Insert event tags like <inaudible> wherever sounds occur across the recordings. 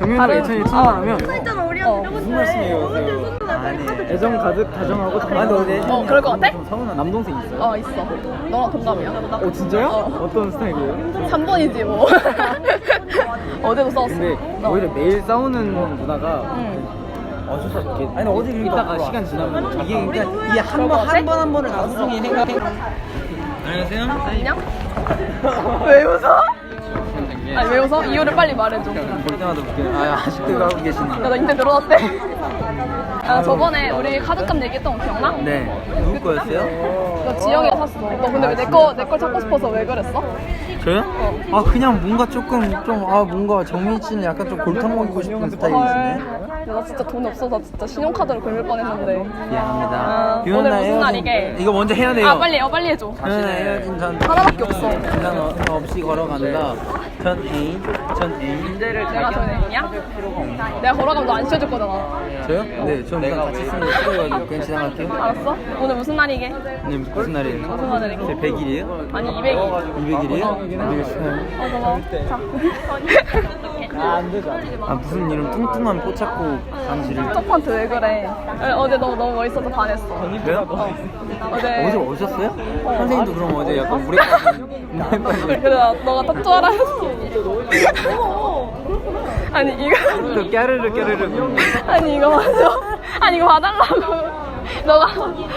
아, 정현이가 다른- 예찬이 어. 첫날하면 했잖아 우리한테 어. 무슨 말씀이에요? 애정 가득 다정하고 정말 어제 어, 그럴 것 같아? 좀 서운한 남동생 있어요? 어, 있어. 너랑 동갑이야. 어 진짜요? 어. 어떤 스타일이에요? 3번이지, 뭐. <laughs> 어제도 싸웠어. 근데 어. 오히려 매일 싸우는 누나가 응. 어쩔 수 없게 아니 어제 있다가 시간 지나면 이게 그러니까 이게 것 같아? 한번 한 번을 다 소중히 생각해 안녕하세요 안녕? 왜 웃어? 아니, 왜 웃어? 이유를 빨리 말해줘. 볼 때마다 웃기네 아 아직도 하고 계시네 야, 너 인제 늘어났대? 아, 저번에 우리 카드값 얘기했던 거 기억나? 네 누구 거였어요? 너 지영이가 샀어. 너 근데 왜 내 거, 내 걸 찾고 싶어서 왜 그랬어? 저요? 아 그냥 뭔가 조금 좀 아 뭔가 정민 씨는 약간 좀 골탕 먹이고 싶은 스타일이시네 나 진짜 돈 없어서 진짜 신용카드로 긁을 뻔했는데. 미안합니다 아, 오늘 날 무슨 헤어진- 날이게? 이거 먼저 해야 돼요 아, 빨리, 어, 빨리 해줘. 비오는 날 헤어진 전 하나밖에 없어. 시간 어- 없이 걸어간다 전 애인 전 애인 내가 전 애인이야? 내가 걸어가면 너 안 씌워줄 거잖아. 저요? 네, 전 내가 같이 있으면 싫어가지고 그냥 지나갈게요. 알았어? 오늘 무슨 날이게? 네, 무슨 날이에요? 무슨 날이게? 제 100일이에요? 아니, 200일. 200일이에요? 어. 알겠어요. 어, 고마워. 자. 아, 무슨 이런 뚱뚱한 뽀짝고 강지를. 첫판트 왜 그래? 어, 어제 너 너무 멋있어서 반했어. 왜요? 어제. 어제 오셨어요? 선생님도 그럼 어제 약간 물에 빠진 그래, 너가 타투하라 했어. 아니, 이거. 또 깨르르 깨르르. 아니, 이거 맞아. 아니, 이거 봐달라고. <laughs> 너가,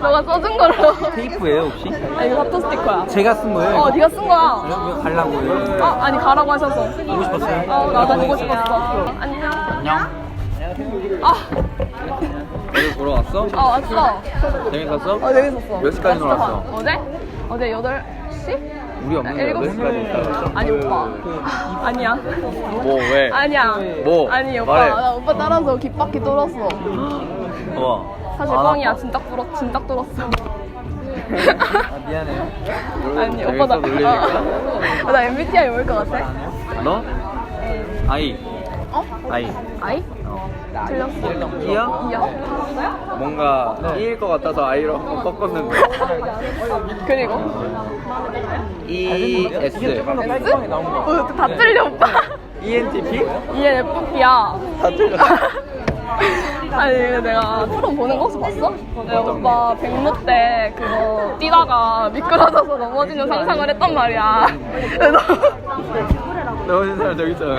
너가 써준 걸로. 테이프예요 혹시? 아, 이거 타투 스티커야. 제가 쓴 거예요? 어, 네가 쓴 거야. 왜 갈라고요? 어, 아니, 가라고 하셔서. 보고 싶었어요? 어, 나도 보고 싶었어. 안녕. 안녕. 아, 어제 보러 왔어? 아, 왔어. 재밌었어? 어, 재밌었어. 몇 시까지 놀았어? 반- 어제? 어제 8시? 우리 없는데 일곱 몇 시까지 있어? 아니, 오빠. 아니야. 뭐 왜? 아니야. 뭐? 아니, 오빠. 말해. 나 오빠 따라서 귓바퀴 뚫었어. 어. 사실 아, 뻥이야. 진짜 뚫었, 진짜 뚫었어. 아, 미안해요. <laughs> 아니, 오빠 나. 놀리니까? 아, 나 MBTI 올것 같아? 너? 아이. 어? 아이. 아이? 틀렸어. 이요? 이야? 뭔가 이일 것 같아서 아이로 한번 꺾었는데. <laughs> 그리고? E S. S? 어, 다 틀려, 오빠. E N T P? ENFP야. 다 틀려. <laughs> 아니 내가 프로 보는 거 혹시 봤어? 내가 오빠 백무 때 그거 뛰다가 미끄러져서 넘어지는 상상을 했단 말이야. 그래서 넘어진 사람 저기 있잖아.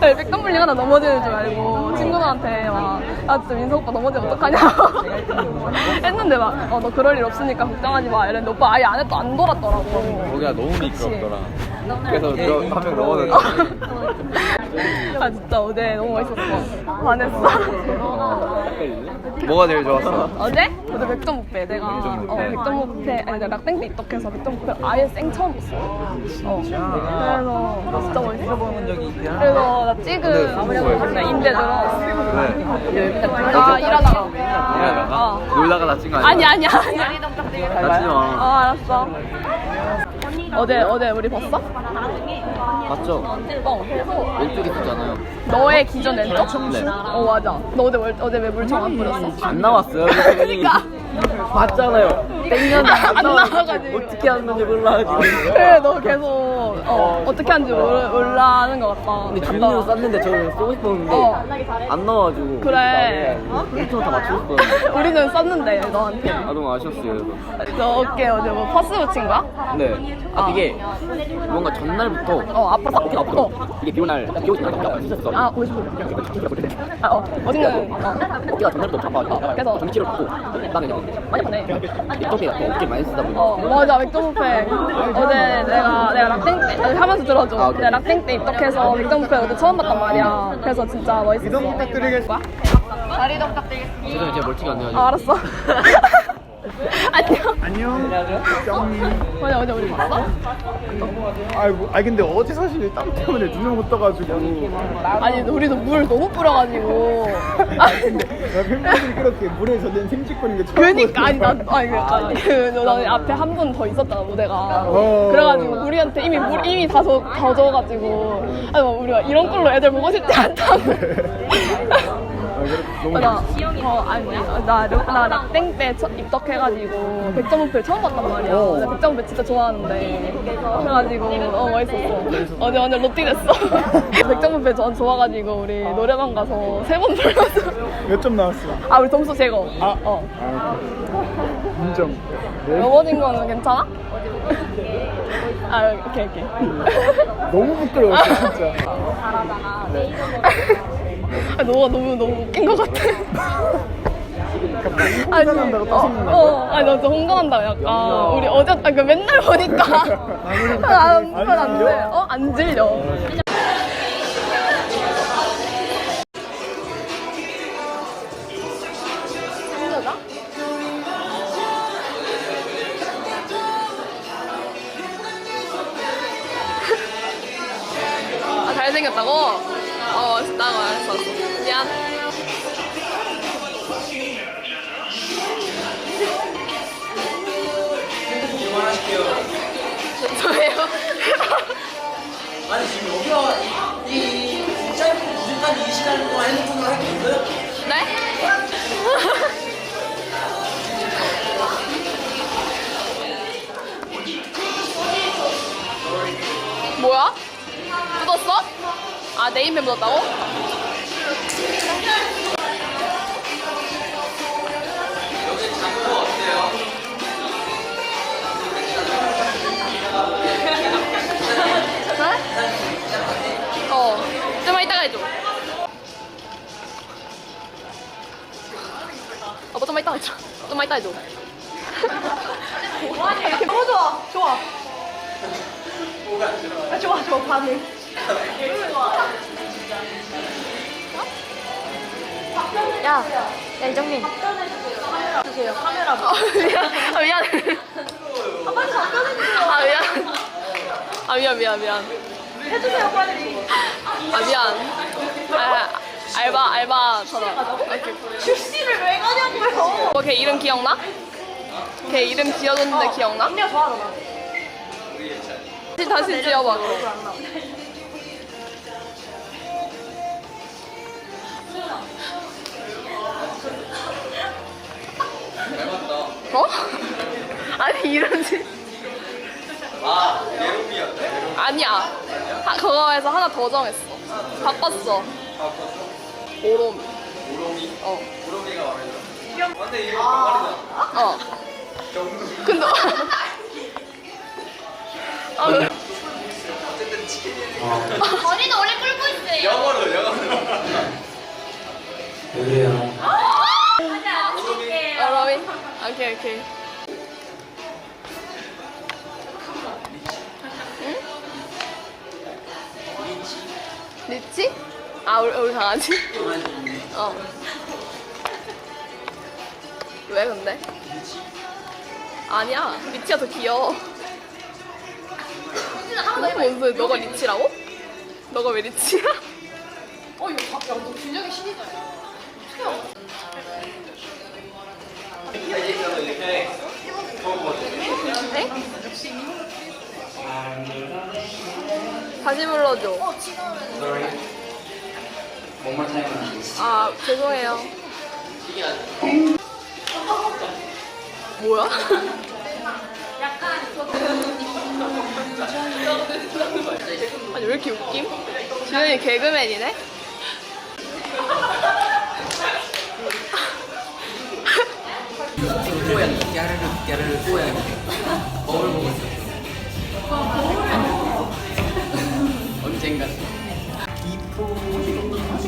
아니, 백덤블링 하다 넘어지는 줄 알고 친구들한테 막, 아, 진짜 민서 오빠 넘어지면 어떡하냐고 <laughs> 했는데 막, 어, 너 그럴 일 없으니까 걱정하지 마. 이랬는데 오빠 아예 안 했도 안 돌았더라고. 거기가 너무 미끄럽더라. 그래서 한명 어. 넘어졌지. 아, 진짜 어제 너무 멋있었어. 반했어. 뭐가 제일 좋았어? 어제? 어제 백점 목배 내가 어, 백점 목배 아니 내가 때 입덕해서 백점 목배 아예 생 처음 봤어 어. 그래서 진짜 멋있어 본 적이 있대요? 그래서 나 지금 나 인대 들어 왜? 나 일하다가 일하다가? 어. 놀다가 다친 거 아니야? 아니 아니 아니 다치지 어 마. 알았어 어제 어제 우리 봤어? 맞죠? 뻥 왼쪽에 있었잖아요. 너의 기존 왼쪽? 네. 어 맞아 너 어제 월- 어제 왜 물총 안 뿌렸어? 안 나왔어요. 그러니까 <laughs> 봤잖아요. 땡겼는데 안 나와가지고 어떻게 하는지 몰라가지고. 그래 너 계속 어, 어떻게 하는지 몰, 몰라 하는 것 같다 근데 주민으로 쐈는데 저는 쏘고 싶었는데 어. 안 나와가지고. 그래. 일통 다 맞추고 싶었는데. <laughs> 우리는 썼는데 너한테 아 너무 아쉬웠어요. 그래서. 너 어깨 어제 뭐 퍼스 붙인 거야? 네. 아 이게 뭔가 전날부터 어 아팠어? 어깨 가 아프고 어. 이게 비 오는 날비 오지 않았다 찢었어. 아 50분 아, 어 어디는 어. 어깨가 전날부터 아파가지고 그래서? 정치를 받고 그다음에 이제 많이 아프네 어깨가 또 어깨 많이 쓰다 보니까. 어 맞아. 맥도무페 어제 내가 내가 락땡 때 아니, 하면서 들어줘. 아, 오케이. 내가 락땡 때 입덕해서 맥도무페 어제 처음 봤단 말이야. 그래서 진짜 멋있었어. 이동 부탁드리겠습니다. 자리도 부탁드리겠습니다. 지금 제가 멀티가 안 돼가지고. 아 알았어. <laughs> 안녕. 안녕. 짱님. 어제 어제 우리 봤어? 아이고, 아니 근데 어제 사실 땀 때문에 눈을 못 떠가지고. 아니 우리도 물 너무 뿌려가지고. <laughs> 아니 근데 나 팬분들이 그렇게 물에 젖은 생쥐거리는 게 처음 그러니까 아니 나 보거든요. 아니 그러니까 그너 앞에 한 분 더 있었잖아 무대가 어. 그래가지고 우리한테 이미 물 이미 다 젖, 다 젖어가지고 아니 뭐 우리가 이런 걸로 애들 보고 싶지 않다고? <laughs> 너무 나, 어, 아니, 나, 르- 나 락땡 때 첫 입덕해가지고, 백점부패 처음 봤단 말이야. 어. 나 백점부패 진짜 좋아하는데. 그래가지고, 어, 맛있었어. 어제 완전 로띠 됐어. <laughs> 백점부패 전 좋아가지고, 우리 노래방 가서 세 번 불렀어. 몇점 나왔어? 아, 우리 점수 제거. 아, 어. 아, 인정. 네? 넘어진 거는 괜찮아? 아, 오케이, 오케이. 너무 부끄러웠어 진짜. 아, <laughs> 너가 너무, 너무 웃긴 것 같아. <laughs> 아니, 어, 어, 아니, 나 진짜 혼잣한다, 약간. 우리 어제, 아, 그 맨날 보니까. <laughs> 안, 안, 안, 돼. 어? 안 질려. <laughs> 아, 잘생겼다고? 어, 멋있다고 알았어. 미안. 저예요. 아니 지금 여기가 이, 이 짧은 무슨까지 이 시간 동안 핸드폰을 할게 있어요? 네? 묻었다고? 네? 어, 좀만 이따가 해줘. 어, 뭐 좀만 이따가 해줘. 좀만 이따 해줘. 너무 좋아. 좋아. 아, 좋아, 좋아, 반응. 야, 야 이정민. 주세요. 카메라. 아, 미안. 아, 미안. 아, 빨리 답변해주세요. 아, 미안. 아, 미안, 미안, 미안. 해주세요, 빨리. 아, 미안. 아, 알바, 알바 전화. 출시를 왜 가냐고요? 어, 걔 이름 기억나? 걔 이름 지어줬는데 기억나? 언니가 좋아하잖아. 다시, 다시 지어봐, 그럼. 어? <laughs> 아니, 이름지. 아 예롬이었다 아니야. 하, 그거에서 하나 더 정했어. 바꿨어. 오롬. 우롱이 어. 우롱이가 마음에 들어 근데 이거 반말이잖아 어. 근데. 아, 왜? 어쨌든 치킨이 언니는 <laughs> 원래 끌고 있어요. 영어로 영어로 왜 그래요? 어, 러빈? 오케이, 오케이. 응? 리치? 아, 우리, 우리 강아지? 어. 왜 근데? 아니야, 리치가 더 귀여워. 뭔 소리? 너가 리치라고? 너가 왜 리치야? 어, 이거 야, 너 균형이 신이다. 네? 다시 불러줘. Sorry. One more time. 아, 죄송해요. 뭐야? 아니, 왜 이렇게 웃김? 주현이 개그맨이네? 꼬야, 깨르르, 깨르르, 꼬야. 거울 보고 있어. 언젠가. 다시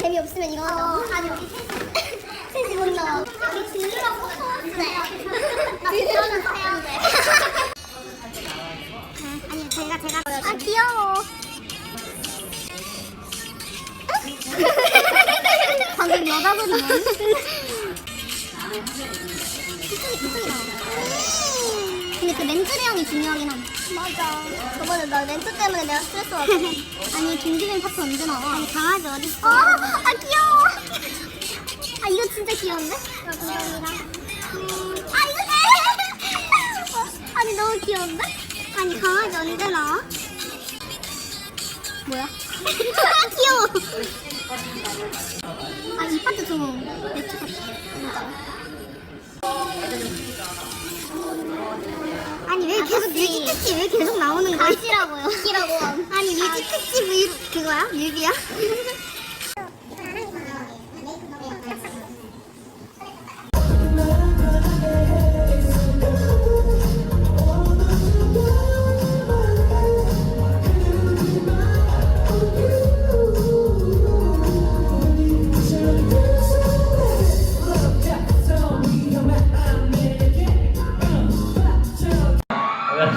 재미없으면 이거 어. 아니 여기 셋이 못 나와. 여기 들으라고 들으라고 해야 돼. 아니 제가 제가 아 귀여워. 방금 여자분이. <laughs> 그 멘트리 형이 중요하긴 함. 맞아. 저번에 나 멘트 때문에 내가 스트레스 받았어. <laughs> 아니 김지민 파트 언제 나와? 아니 강아지 어디 있어? 아, 아 귀여워. 아 이거 진짜 귀여운데? 여기랑. 음, 아 이거 <laughs> 아니 너무 귀여운데? 아니 강아지 언제 나와? 뭐야? <laughs> 귀여워. 아 이 파트 좀 매치 파트. 진짜. 아니 왜 계속 뮤직 특집 왜 계속 나오는 거야? 다시라고. <laughs> 아니 뮤직 특집 뮤 그거야? 뮤비야? <laughs>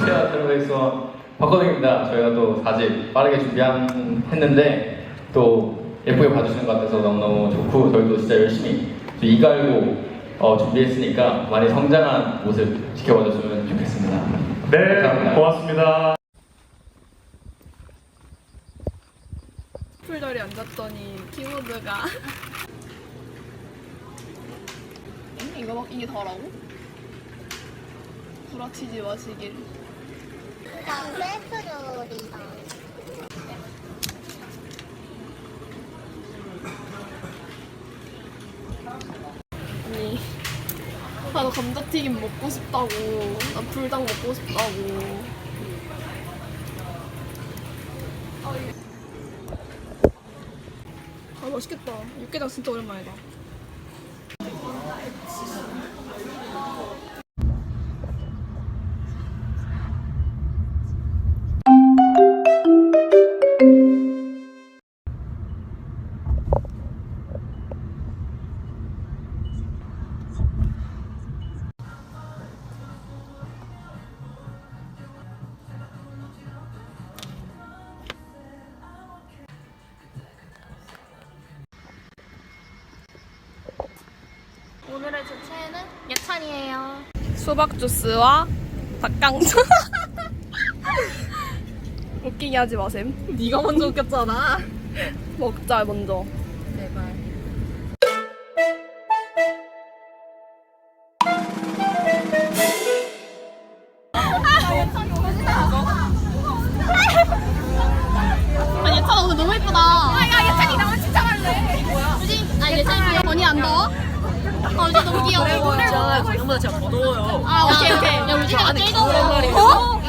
안녕하세요, 드럼베이스원 박건웅입니다. 저희가 또 4집 빠르게 준비했는데 또 예쁘게 봐주시는 것 같아서 너무너무 좋고 저희도 진짜 열심히 또 이갈고 어, 준비했으니까 많이 성장한 모습 지켜봐줬으면 좋겠습니다. 네, 감사합니다. 고맙습니다. 풀덜이 앉았더니 키보드가 <laughs> 응? 이거 막 이게 다라고? 구라치지 마시길 일단 셀프 조리다. 아니 나도 감자튀김 먹고 싶다고. 나 불닭 먹고 싶다고. 아 맛있겠다. 육개장 진짜 오랜만이다 수박 주스와 닭강정. <laughs> 웃기게 하지 마셈. 네가 먼저 웃겼잖아. 먹자 먼저. 아 더 더워요. 아 오케이 오케이. 야 우지가 제일 더워. 어?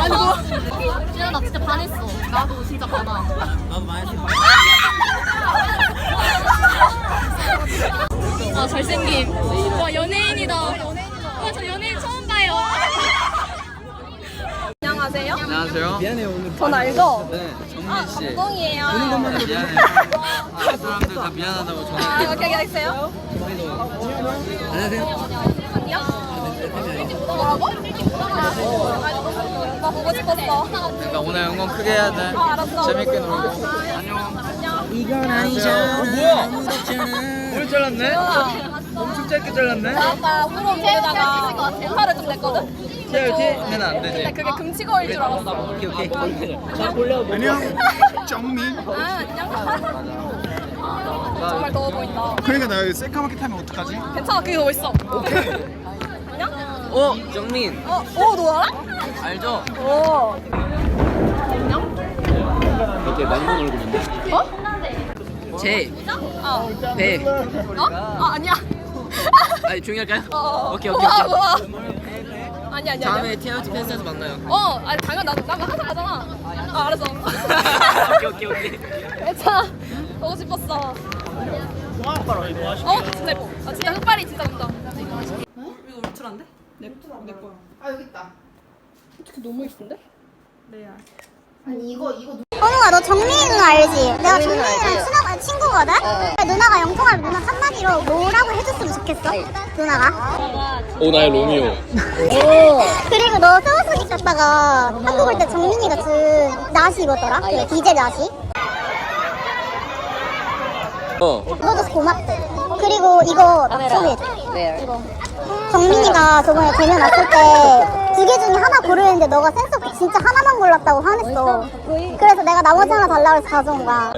아니 뭐? 진아 나 진짜 반했어. 나도 진짜 반하. 나도 많이 했어. 아 잘생김. 와 연예인이다. 와 저 연예인 처음 봐요. 안녕하세요 안녕하세요. 미안해요 오늘. 전 알죠? 네, 정민 씨. 감동이에요 네, 미안해요. 아, 사람들 다 미안하다고 전화. 아 오케이 오케이 알겠어요 안녕하세요. 뭐라고? 나 보고 싶었어 그러니까 오늘 응원 크게 해야 돼. 아, 알았어. 재밌게 놀고. 안녕. 이건 아니죠. 어, 뭐야? 오늘 잘랐네? 엄청 짧게 잘랐네? 나 아까 프로 보내다가 인사를 좀 냈거든? TRT는 안 근데 되지. 그게 금치거일 줄 알았어 오케이 오케이. 안녕, 정민. 아 안녕 정말 더워 보인다 그러니까 나 여기 새까맣게 타면 어떡하지? 괜찮아 그게 더 멋있어 안녕? 어, 정민. 어? 어? 너 알아? 알죠? 어 이렇게 만분 얼굴인데. 어? 제, 어 배. 어? 아 아니야 아니, 조용히 할까요? 어, 어. 오케이, 오케이, 우와, 오케이. 우와. 아니 아니 아니 다음에 TRT 팬스에서 만나요. 어 아니 당연 나도 나도 항상 가잖아 아 알았어 오케이, 오케이, 오케이. <laughs> 괜찮아 보고 싶었어 어 진짜 예뻐 아 진짜 흑발이 진짜 난다 이거 울트라인데? 내, 내 거야 아 여기 있다 어떻게 너무 예쁜데? 현우가 너 정민이 누나 알지? 내가 정민이랑 친한 친구거든? 근데 누나가 영통하면 누나 한마디로 뭐라고 해줬으면 좋겠어? 누나가 오, 나의 로미오. 그리고 너 서울소식 갔다가 한국 올 때 정민이가 준 나시 입었더라? 그 디제 나시 어. 넣어줘서 고맙대. 그리고 이거 소개해줘. 이거. 정민이가 저번에 대면 왔을 때 두 개 중에 하나 고르는데 너가 센스 없게 진짜 하나만 골랐다고 화냈어. 그래서 내가 나머지 하나 달라고 해서 가져온 거야.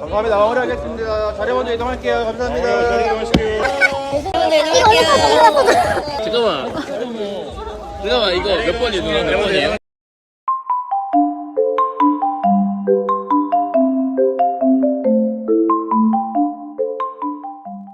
감사합니다 마무리하겠습니다 자리 먼저 이동할게요 감사합니다 자리 이동하실게요 이거 어디서 들어왔어? 잠깐만. 잠깐만 이거 몇 번이에요 누나 몇 번이에요?